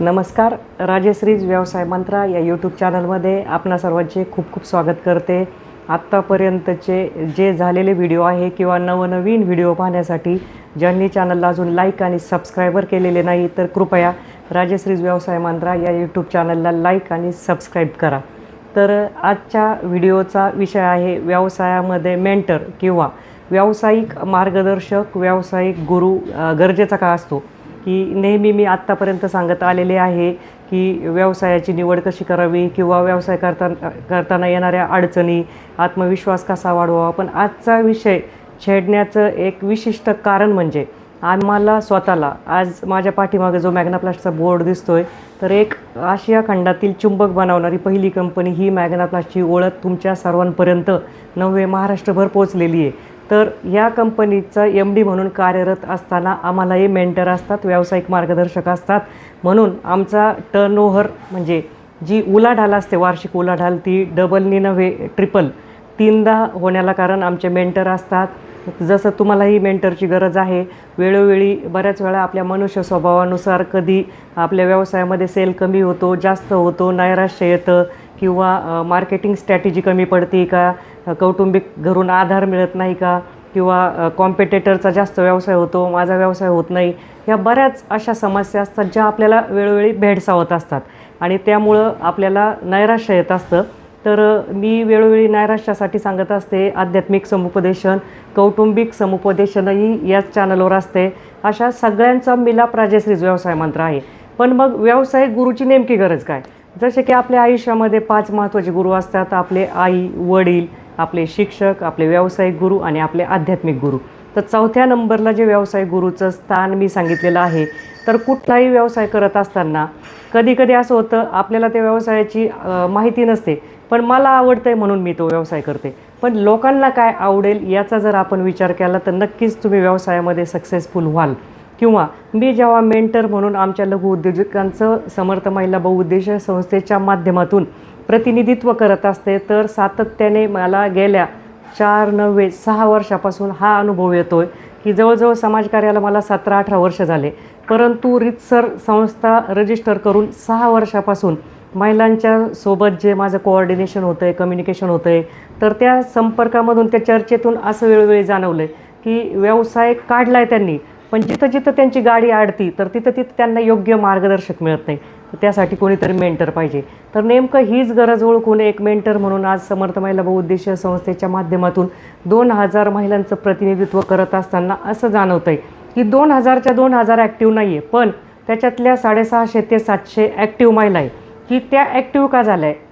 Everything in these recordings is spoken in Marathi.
नमस्कार राजश्रीज व्यवसाय मंत्रा या यूट्यूब चॅनलमध्ये आपणा सर्वांचे खूप खूप स्वागत करते. आत्तापर्यंतचे जे झालेले व्हिडिओ आहे किंवा नवनवीन व्हिडिओ पाहण्यासाठी ज्यांनी चॅनलला अजून लाईक आणि सबस्क्रायबर केलेले नाही तर कृपया राजश्रीज व्यवसाय मंत्रा या यूट्यूब चॅनलला लाईक आणि सबस्क्राईब करा. तर आजच्या व्हिडिओचा विषय आहे व्यवसायामध्ये मेंटर किंवा व्यावसायिक मार्गदर्शक व्यावसायिक गुरु गरजेचा का असतो? की नेहमी मी आत्तापर्यंत सांगत आलेले आहे की व्यवसायाची निवड कशी करावी किंवा व्यवसाय करताना करताना येणाऱ्या अडचणी आत्मविश्वास कसा वाढवावा? पण आजचा विषय छेडण्याचं एक विशिष्ट कारण म्हणजे आम्हाला स्वतःला आज माझ्या पाठीमागे जो मॅग्नाप्लास्टचा बोर्ड दिसतोय तर एक आशिया खंडातील चुंबक बनवणारी पहिली कंपनी ही मॅग्नाप्लास्टची ओळख तुमच्या सर्वांपर्यंत नव्हे महाराष्ट्रभर पोचलेली आहे. तर या कंपनीचं एम डी म्हणून कार्यरत असताना आम्हालाही मेंटर असतात व्यावसायिक मार्गदर्शक असतात. म्हणून आमचा टर्नओव्हर म्हणजे जी उलाढाल असते वार्षिक उलाढाल ती डबलनी नव्हे ट्रिपल तीनदा होण्याला कारण आमचे मेंटर असतात. जसं तुम्हालाही मेंटरची गरज आहे वेळोवेळी बऱ्याच वेळा आपल्या मनुष्य स्वभावानुसार कधी आपल्या व्यवसायामध्ये सेल कमी होतो जास्त होतो नैराश्य येतं किंवा मार्केटिंग स्ट्रॅटेजी कमी पडते का? कौटुंबिक घरून आधार मिळत नाही का? किंवा कॉम्पिटेटरचा जास्त व्यवसाय होतो माझा व्यवसाय होत नाही. या बऱ्याच अशा समस्या असतात ज्या आपल्याला वेळोवेळी भेडसावत असतात. आणि त्यामुळं आपल्याला नैराश्य येत असतं. तर मी वेळोवेळी नैराश्यासाठी सांगत असते आध्यात्मिक समुपदेशन कौटुंबिक समुपदेशनही याच चॅनलवर असते. अशा सगळ्यांचा मिलाप राजेश्रीज व्यवसाय मंत्र आहे. पण मग व्यवसाय गुरुची नेमकी गरज काय? जसे की आपल्या आयुष्यामध्ये पाच महत्त्वाचे गुरु असतात. आपले आई वडील आपले शिक्षक आपले व्यावसायिक गुरु आणि आपले आध्यात्मिक गुरु. तर चौथ्या नंबरला जे व्यावसायिक गुरुचं स्थान मी सांगितलेलं आहे तर कुठलाही व्यवसाय करत असताना कधीकधी असं होतं आपल्याला त्या व्यवसायाची माहिती नसते. पण मला आवडतं आहे म्हणून मी तो व्यवसाय करते. पण लोकांना काय आवडेल याचा जर आपण विचार केला तर नक्कीच तुम्ही व्यवसायामध्ये सक्सेसफुल व्हाल. किंवा मी जेव्हा मेंटर म्हणून आमच्या लघुउद्योजकांचं समर्थ महिला बहुउद्देश संस्थेच्या माध्यमातून प्रतिनिधित्व करत असते तर सातत्याने मला गेल्या चार नव्हे सहा वर्षापासून हा अनुभव येतो आहे की जवळजवळ समाजकार्याला मला सतरा अठरा वर्ष झाले. परंतु रितसर संस्था रजिस्टर करून सहा वर्षापासून महिलांच्या सोबत जे माझं कोऑर्डिनेशन होतं आहे कम्युनिकेशन होतं आहे तर त्या संपर्कामधून त्या चर्चेतून असं वेळोवेळी जाणवलं आहे की व्यवसाय काढला आहे त्यांनी. पण जिथं जिथं त्यांची गाडी अडती तर तिथं तिथं त्यांना योग्य मार्गदर्शक मिळत नाही. तर त्यासाठी कोणीतरी मेंटर पाहिजे. तर नेमकं हीच गरज ओळखून एक मेंटर म्हणून आज समर्थ महिला बहुउद्देशीय संस्थेच्या माध्यमातून दोन हजार महिलांचं प्रतिनिधित्व करत असताना असं जाणवतं आहे की दोन हजारच्या दोन हजार ॲक्टिव्ह नाही आहे पण त्याच्यातल्या साडेसहाशे ते सातशे ॲक्टिव्ह महिला आहे की त्या ॲक्टिव्ह का झाल्या आहे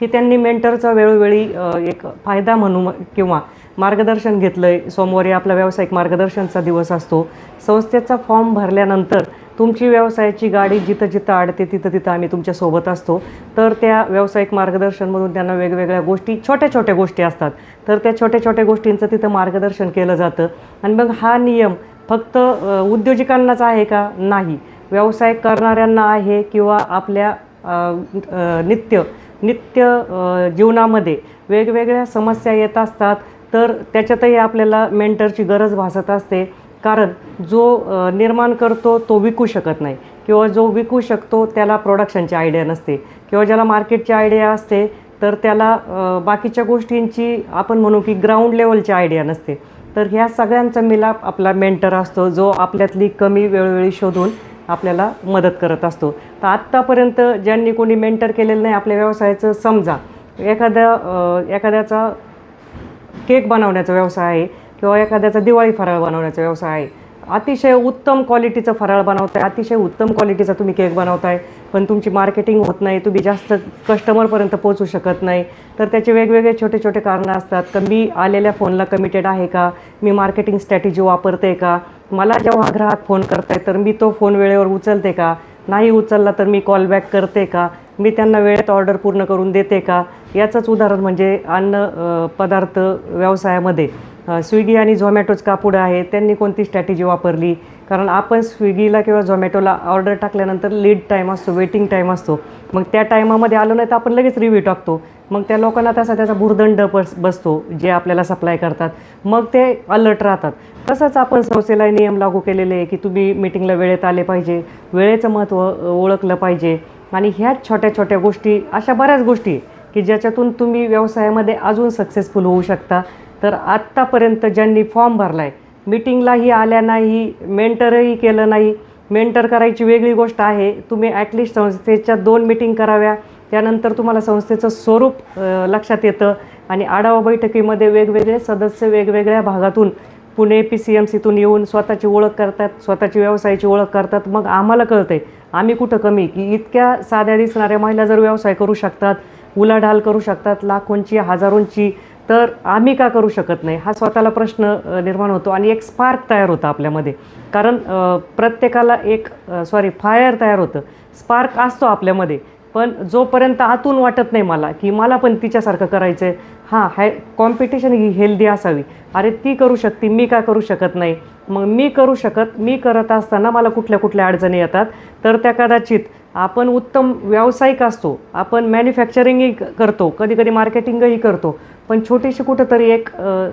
की त्यांनी मेंटरचा वेळोवेळी एक फायदा म्हणून किंवा मार्गदर्शन घेतलं आहे सोमवारी आपला व्यावसायिक मार्गदर्शनचा दिवस असतो. संस्थेचा फॉर्म भरल्यानंतर तुमची व्यवसायाची गाडी जिथं जिथं आडते तिथं तिथं आम्ही तुमच्यासोबत असतो. तर त्या व्यावसायिक मार्गदर्शनमधून त्यांना वेगवेगळ्या गोष्टी छोट्या छोट्या गोष्टी असतात. तर त्या छोट्या छोट्या गोष्टींचं तिथं मार्गदर्शन केलं जातं. आणि मग हा नियम फक्त उद्योजकांनाच आहे का? नाही. व्यवसाय करणाऱ्यांना आहे किंवा आपल्या नित्य नित्य जीवनामध्ये वेगवेगळ्या समस्या येत असतात. तर त्याच्यातही आपल्याला मेंटरची गरज भासत असते. कारण जो निर्माण करतो तो विकू शकत नाही. किंवा जो विकू शकतो त्याला प्रोडक्शनची आयडिया नसते. किंवा ज्याला मार्केटची आयडिया असते तर त्याला बाकीच्या गोष्टींची आपण म्हणू की ग्राउंड लेवलची आयडिया नसते. तर ह्या सगळ्यांचा मिलाप आपला मेंटर असतो जो आपल्यातली कमी वेळोवेळी शोधून आपल्याला मदत करत असतो. तर आत्तापर्यंत ज्यांनी कोणी मेंटर केलेलं नाही आपल्या व्यवसायाचं समजा एखाद्या एखाद्याचा केक बनवण्याचा व्यवसाय आहे किंवा एखाद्याचा दिवाळी फराळ बनवण्याचा व्यवसाय आहे. अतिशय उत्तम क्वालिटीचं फराळ बनवताय अतिशय उत्तम क्वालिटीचा तुम्ही केक बनवताय पण तुमची मार्केटिंग होत नाही तुम्ही जास्त कस्टमरपर्यंत पोहोचू शकत नाही. तर त्याचे वेगवेगळे छोटे छोटे कारणं असतात. का मी आलेल्या फोनला कमिटेड आहे का? मी मार्केटिंग स्ट्रॅटेजी वापरते का? मला जेव्हा ग्राहक फोन करताय तर मी तो फोन वेळेवर उचलते का? नाही उचलला तर मी कॉल बॅक करते का? मी त्यांना वेळेत ऑर्डर पूर्ण करून देते का? याचंच उदाहरण म्हणजे अन्न पदार्थ व्यवसायामध्ये स्विगी आणि झोमॅटोच का पुढं आहे? त्यांनी कोणती स्ट्रॅटेजी वापरली? कारण आपण स्विगीला किंवा झोमॅटोला ऑर्डर टाकल्यानंतर लीड टाईम असतो वेटिंग टाईम असतो. मग त्या टायमामध्ये आलं नाही तर आपण लगेच रिव्ह्यू टाकतो. मग त्या लोकांना तसा त्याचा भुर्दंड बस बसतो जे आपल्याला सप्लाय करतात. मग ते अलर्ट राहतात. तसंच आपण संस्थेला नियम लागू केलेले आहे की तुम्ही मिटिंगला वेळेत आले पाहिजे. वेळेचं महत्त्व ओळखलं पाहिजे. आणि ह्या छोट्या छोट्या गोष्टी अशा बऱ्याच गोष्टी की ज्याच्यातून तुम्ही व्यवसायामध्ये अजून सक्सेसफुल होऊ शकता. तर आत्तापर्यंत ज्यांनी फॉर्म भरला आहे मिटिंगलाही आल्या नाही मेंटरही केलं नाही मेंटर करायची वेगळी गोष्ट आहे. तुम्ही ॲटलिस्ट संस्थेच्या दोन मिटिंग कराव्या. त्यानंतर तुम्हाला संस्थेचं स्वरूप लक्षात येतं. आणि आढावा बैठकीमध्ये वेगवेगळे सदस्य वेगवेगळ्या भागातून पुणे पी सी एम सीतून येऊन स्वतःची ओळख करतात स्वतःची व्यवसायाची ओळख करतात. मग आम्हाला कळते आम्ही कुठं कमी? की इतक्या साध्या दिसणाऱ्या महिला जर व्यवसाय करू शकतात उलाढाल करू शकतात लाखोंची हजारोंची तर आम्ही का करू शकत नाही? हा स्वतःला प्रश्न निर्माण होतो आणि एक स्पार्क तयार होतं आपल्यामध्ये. कारण प्रत्येकाला एक सॉरी फायर तयार होतं. स्पार्क असतो आपल्यामध्ये. पण जोपर्यंत आतून वाटत नाही मला की मला पण तिच्यासारखं करायचं आहे हां हाय कॉम्पिटिशन ही हेल्दी असावी. अरे ती करू शकते मी का करू शकत नाही? मग मी करू शकत मी करत असताना मला कुठल्या कुठल्या अडचणी येतात? तर त्या कदाचित आपण उत्तम व्यावसायिक असतो आपण मॅन्युफॅक्चरिंगही करतो कधी कधी मार्केटिंगही करतो पण छोटीशी कुठंतरी एक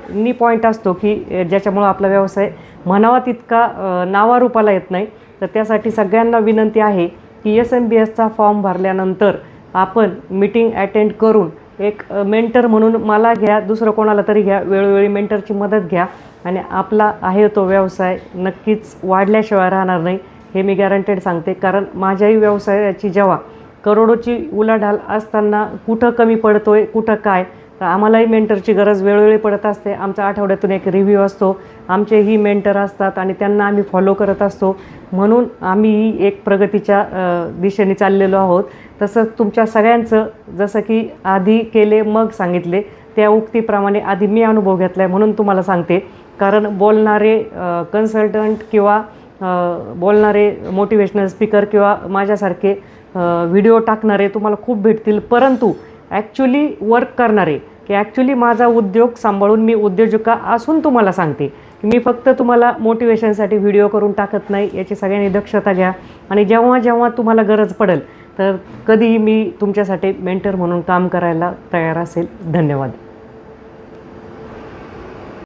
नी पॉईंट असतो की ज्याच्यामुळं आपला व्यवसाय म्हणावा तितका नावारूपाला येत नाही. तर त्यासाठी सगळ्यांना विनंती आहे की एस एम बी एसचा फॉर्म भरल्यानंतर आपण मीटिंग अटेंड करून एक मेंटर म्हणून मला घ्या दुसरं कोणाला तरी घ्या वेळोवेळी मेंटरची मदत घ्या. आणि आपला आहे तो व्यवसाय नक्कीच वाढल्याशिवाय राहणार नाही हे मी गॅरंटेड सांगते. कारण माझ्याही व्यवसायाची जेव्हा करोडोची उलाढाल असताना कुठं कमी पडतो आहे कुठं काय तर आम्हालाही मेंटरची गरज वेळोवेळी पडत असते. आमचा आठवड्यातून एक रिव्ह्यू असतो. आमचेही मेंटर असतात आणि त्यांना आम्ही फॉलो करत असतो. म्हणून आम्ही एक प्रगतीच्या दिशेने चाललेलो आहोत. तसंच तुमच्या सगळ्यांचं जसं की आधी केले मग सांगितले त्या उक्तीप्रमाणे आधी मी अनुभव घेतला आहे म्हणून तुम्हाला सांगते. कारण बोलणारे कन्सल्टंट किंवा बोलणारे मोटिवेशनल स्पीकर किंवा माझ्यासारखे व्हिडिओ टाकणारे तुम्हाला खूप भेटतील. परंतु ॲक्च्युली वर्क करणारे की ॲक्च्युली माझा उद्योग सांभाळून मी उद्योजका असून तुम्हाला सांगते. की मी फक्त तुम्हाला मोटिवेशनसाठी व्हिडिओ करून टाकत नाही याची सगळ्यांनी दक्षता घ्या. आणि जेव्हा जेव्हा तुम्हाला गरज पडेल तर कधीही मी तुमच्यासाठी मेंटर म्हणून काम करायला तयार असेल. धन्यवाद.